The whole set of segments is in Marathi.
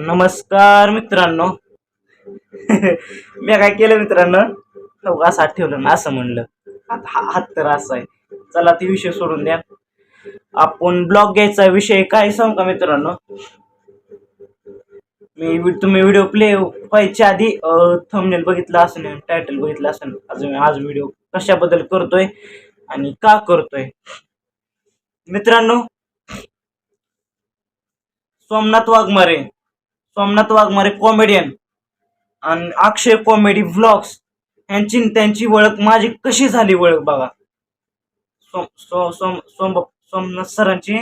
नमस्कार मित्रांनो. मी काय केलं मित्रांनो? हो, असं हात ठेवलं ना असं म्हणलं. हात हा- हात तर असा आहे. चला ती विषय सोडून द्या. आपण ब्लॉग घ्यायचा विषय काय सांगू का मित्रांनो? मी तुम्ही व्हिडिओ प्ले व्हायच्या आधी थंबनेल बघितला असेल टायटल बघितलं असेल अजून आज व्हिडिओ कशाबद्दल करतोय आणि का करतोय? मित्रांनो सोमनाथ वाघमारे. सोमनाथ वाघमारे कॉमेडियन आणि अक्षय कॉमेडी व्लॉग्स यांची त्यांची ओळख माझी कशी झाली ओळख बघा. सोम सो सोम सोम सोमनाथ सरांची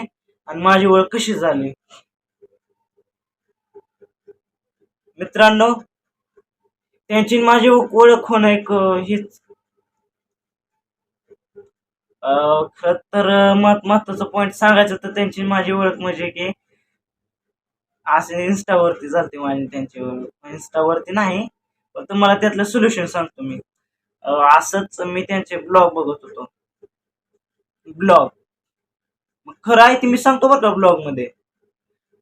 आणि माझी ओळख कशी झाली. मित्रांनो त्यांची माझी ओळख होणं एक हीच. अं, तर महत् महत्वाचं पॉईंट सांगायचं तर त्यांची माझी ओळख म्हणजे की असे इन्स्टावरती चालते माझी त्यांची. इन्स्टावरती नाही पण तुम्हाला त्यातलं सोल्युशन सांगतो मी. असंच मी त्यांचे ब्लॉग बघत होतो. ब्लॉग मग खरं आहे ते मी सांगतो बरं का ब्लॉगमध्ये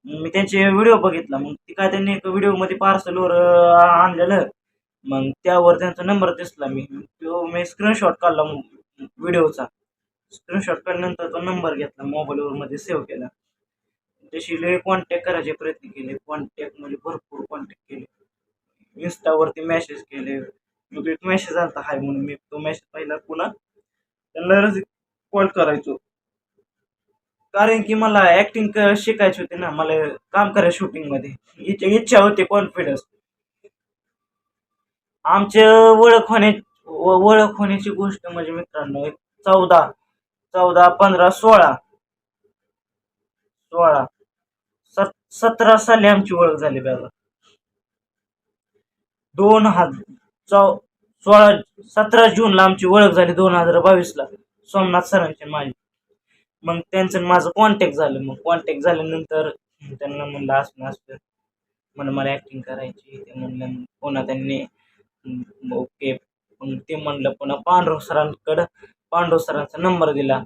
मी त्यांचे व्हिडिओ बघितला. मग ती काय त्यांनी एक व्हिडिओमध्ये पार्सलवर आणलेलं. मग त्यावर त्यांचा नंबर दिसला मी. तो मी स्क्रीनशॉट काढला व्हिडिओचा स्क्रीनशॉट काढल्यानंतर तो नंबर घेतला मोबाईलवर मध्ये सेव्ह केला. तशी लय कॉन्टॅक्ट करायचे प्रयत्न केले. कॉन्टॅक्टमध्ये भरपूर कॉन्टॅक्ट केले. इन्स्टावरती मेसेज केले. एक मेसेज आलता हाय म्हणून मी तो मेसेज पहिला पुन्हा. त्यांना कॉल करायचो. कारण की मला ऍक्टिंग शिकायची होती ना मला काम करायचं शूटिंगमध्ये. इच्छा इच्छा होती कॉन्फिडन्स आमचे ओळख होण्या ओळख होण्याची गोष्ट म्हणजे मित्रांनो एक चौदा चौदा पंधरा सोळा. सोळा. सतरा साली आमची ओळख झाली बघा दोन हजार सोळा सतरा जूनला आमची ओळख झाली दोन हजार बावीसला. सोमनाथ सरांची माझी मग त्यांचं माझं कॉन्टॅक्ट झालं. मग कॉन्टॅक्ट झाल्यानंतर त्यांना म्हणलं असं असं म्हणलं मला ॲक्टिंग करायची ते म्हणलं पुन्हा त्यांनी ओके ते म्हणलं पुन्हा पांडुरंग सरांकडं पांडुरव सरांचा नंबर दिला.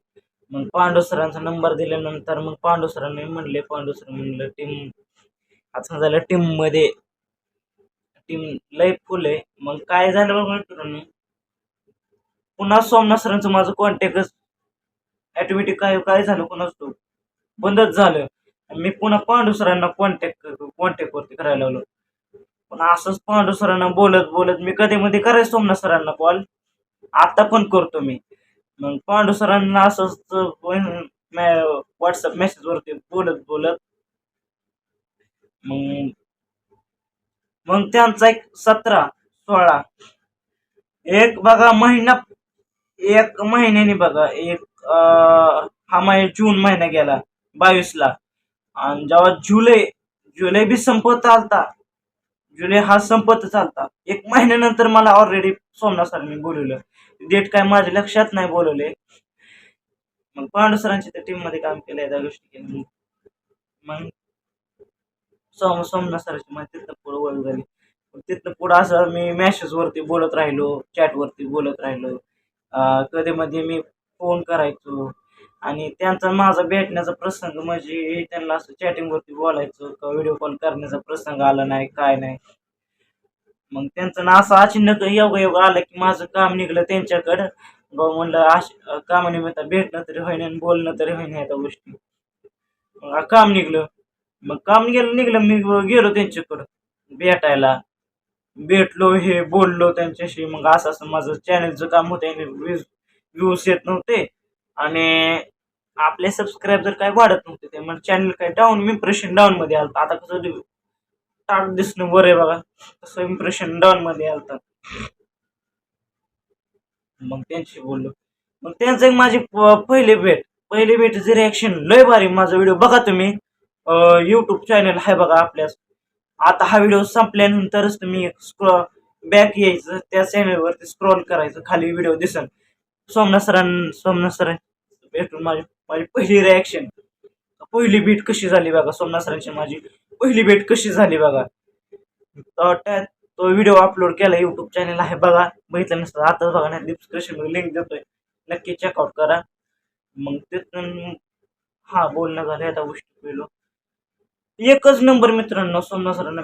मग पांडव सरांचा नंबर दिल्यानंतर मग पांडव सरांनी म्हणले पांडव सर म्हणलं टीम आता झालं टीममध्ये टीम लय फुल आहे. मग काय झालं बघ मित्रांनो पुन्हा सोमनाथ सरांचं माझं कॉन्टॅक्टच ॲटोमॅटिक काय काय झालं कोणाच तो बंदच झालं. मी पुन्हा पांडू सरांना कॉन्टॅक्ट कॉन्टॅक्टवरती करायला लागलो. पण असंच पांडू सरांना बोलत बोलत मी कधी मध्ये करायचं सोमनाथ सरांना कॉल आता पण करतो मी. मग पांडू सरांना असंच व्हॉट्सअप मेसेजवरती बोलत बोलत. मग मग त्यांचा एक सतरा सोळा. एक बघा महिना एक महिन्याने बघा एक हा महिना जून महिना गेला बावीसला. आणि जेव्हा जुलै जुलै बी संपत आलता जुलै हा संपत चालता. एक महिन्यानंतर मला ऑलरेडी सोमनाथ सरांनी बोलवलं. डेट काय माझ्या लक्षात नाही बोलवले. मग पांडू सरांच्या त्या टीममध्ये काम केलं त्या गोष्टी केल्या. मग सोम सोमना सरांची मग तिथं पुढं ओळख झाली तिथं तिथनं पुढं असं मी मॅसेजवरती बोलत राहिलो चॅटवरती बोलत राहिलो. कधी मध्ये मी फोन करायचो. आणि त्यांचा माझा भेटण्याचा प्रसंग म्हणजे त्यांना असं चॅटिंगवरती बोलायचं का व्हिडिओ कॉल करण्याचा प्रसंग आला नाही काय नाही. मग त्यांचं ना असं अचानक योग योग आलं की माझं काम निघलं त्यांच्याकडं. ब म्हणलं अश कामानिमित्त भेटणं तरी होईन आणि बोलणं तरी होईन ह्या गोष्टी. मग काम निघलं. मग काम गेलं निघलं मी गेलो त्यांच्याकडं भेटायला. भेटलो हे बोललो त्यांच्याशी. मग असं असं माझं चॅनलचं काम होतं व्यूज व्ह्यूज येत नव्हते. आणि आपले सबस्क्रायबर काय वाढत नव्हते ते. मग चॅनल काय डाऊन इम्प्रेशन डाऊनमध्ये आलं आता कसं टाक दिसणं बरं आहे बघा. तसं इम्प्रेशन डाऊनमध्ये आलं मग त्यांची बोललो. मग त्यांचं एक माझी पहिली भेट. पहिली भेटीचे रिॲक्शन लय भारी. माझा व्हिडिओ बघा तुम्ही. यूट्यूब चॅनल आहे बघा आपल्यास आता हा व्हिडिओ संपल्यानंतरच तुम्ही स्क्रो बॅक यायचं. त्या चॅनलवरती स्क्रोल करायचं. खाली व्हिडिओ दिसन. सोमनाथ सरां सोमनाथ सरां भेटून माझी माझी पहिली रिॲक्शन पहिली भेट कशी झाली बघा सोमनाथ सरांची माझी. पहिली भेट कशी झाली बघा. त्या तो व्हिडिओ अपलोड केला यूट्यूब चॅनल आहे बघा. बघितलं नसतं आताच बघा नाही डिस्क्रिप्शनमध्ये लिंक देतोय. नक्की चेकआउट करा. मग तिथून हा बोलणं झालं आता गोष्टी गेलो एकच नंबर मित्रांनो सोमनाथ सरांना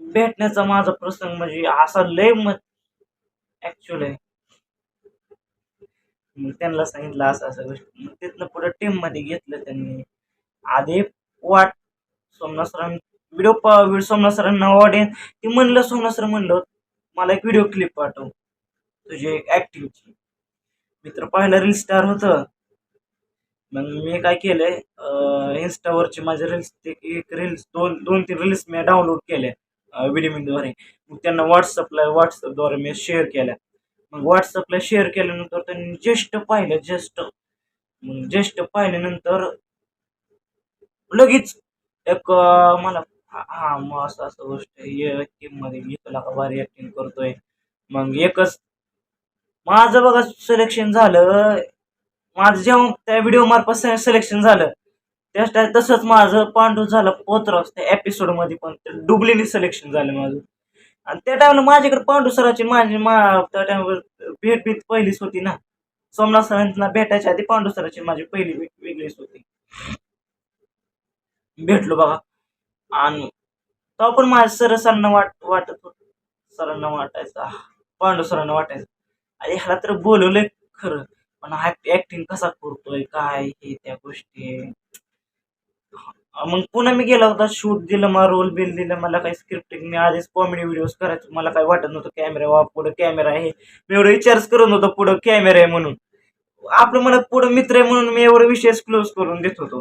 भेटण्याचा माझा प्रसंग म्हणजे असा लय मत ऍक्च्युअली मग त्यांना सांगितलं असं असं गोष्टी. मग तिथनं पुढं टीममध्ये घेतलं त्यांनी. आधी वाट सोमनाथ सरांनी व्हिडिओ सोमनाथ सरांना ऑडियन्स ती म्हणलं सोमनाथ सर म्हणलं मला एक व्हिडिओ क्लिप पाठव तुझी मी मित्र पाहिलं रील स्टार होतं. मग मी काय केलंय इन्स्टावरचे माझे रील्स ते एक रील्स दोन दोन तीन रील्स मी डाउनलोड केले व्हिडिओद्वारे मग त्यांना व्हॉट्सअपला व्हॉट्सअपद्वारे मी शेअर केल्या. मग व्हॉट्सअपला शेअर केल्यानंतर त्यांनी ज्येष्ठ पाहिलं जस्ट मग जस्ट पाहिल्यानंतर लगेच एक मला हा मग असं असं गोष्ट आहे. टीममध्ये एक लाख भारी ॲक्टिंग करतोय. मग एकच माझं बघा सिलेक्शन झालं. माझं जेव्हा त्या व्हिडिओ मार्फत सिलेक्शन झालं त्याच तसंच माझं पांडू झालं पोत्रस त्या एपिसोडमध्ये पण. ते डुबलीने सिलेक्शन झालं माझं. आणि त्या टायमाला माझ्याकडे पांडू सराची माझी मा त्या टायमावर भेट भीत पहिलीच होती ना. सोमनाथ सरांना भेटायच्या आधी पांडू सराची माझी पहिली भेट वेगळीच होती. भेटलो बघा. आणि तेव्हा पण माझ्या सर सरांना वाट वाटत होत. सरांना वाटायचा. आह, पांडू सरांना वाटायचं. अरे ह्याला तर बोलवलंय खरं. पण ऍक्टिंग कसा करतोय? काय हे त्या गोष्टी? मग पुन्हा मी गेला होता शूट दिलं मला रोल बिल दिलं मला काही स्क्रिप्टिंग मी आधीच कॉमेडी व्हिडिओज करायचं मला काही वाटत नव्हतं कॅमेरा वा पुढं कॅमेरा आहे. मी एवढं विचारच करत नव्हतो पुढं कॅमेरा आहे म्हणून. आपलं मला पुढं मित्र आहे म्हणून मी एवढं विषयच क्लोज करून देत होतो.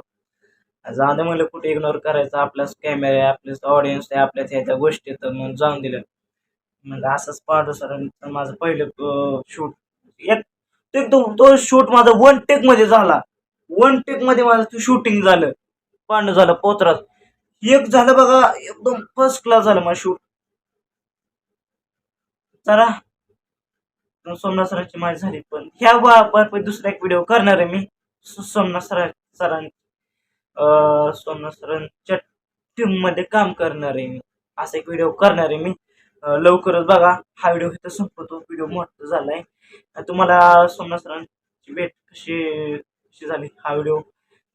जाऊ दे म्हणलं कुठे इग्नोर करायचं आपलाच कॅमेरा आहे आपल्याच ऑडियन्स आहे आपल्याच ह्या त्या गोष्टी तर मग जाऊन दिलं. म्हणजे असंच पाहतो सर माझं पहिलं शूट एक तो तो शूट माझा वन टेकमध्ये झाला. वन टेकमध्ये माझं शूटिंग झालं. पांड झालं पोत्रात. एक झालं बघा एकदम फर्स्ट क्लास झालं मग शूट चला. सोमनाथ सरांची माझी झाली पण ह्या बाबत दुसरा एक व्हिडिओ करणार आहे मी. सोमनाथ सरा सरां अं, सोमनाथ सरांच्या टीममध्ये काम करणार आहे मी. असा एक व्हिडिओ करणार आहे मी. लवकरच बघा हा व्हिडिओ इथं संपतो. व्हिडिओ मोठा झालाय. तुम्हाला सोमनाथ सरांची भेट कशी कशी झाली? हा व्हिडिओ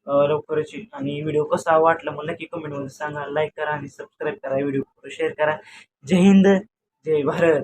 लवकरच येईल. आणि व्हिडिओ कसा वाटला मला नक्की कमेंटमध्ये सांगा. लाईक करा आणि सबस्क्राईब करा. व्हिडिओ शेअर करा. जय हिंद. जय भारत.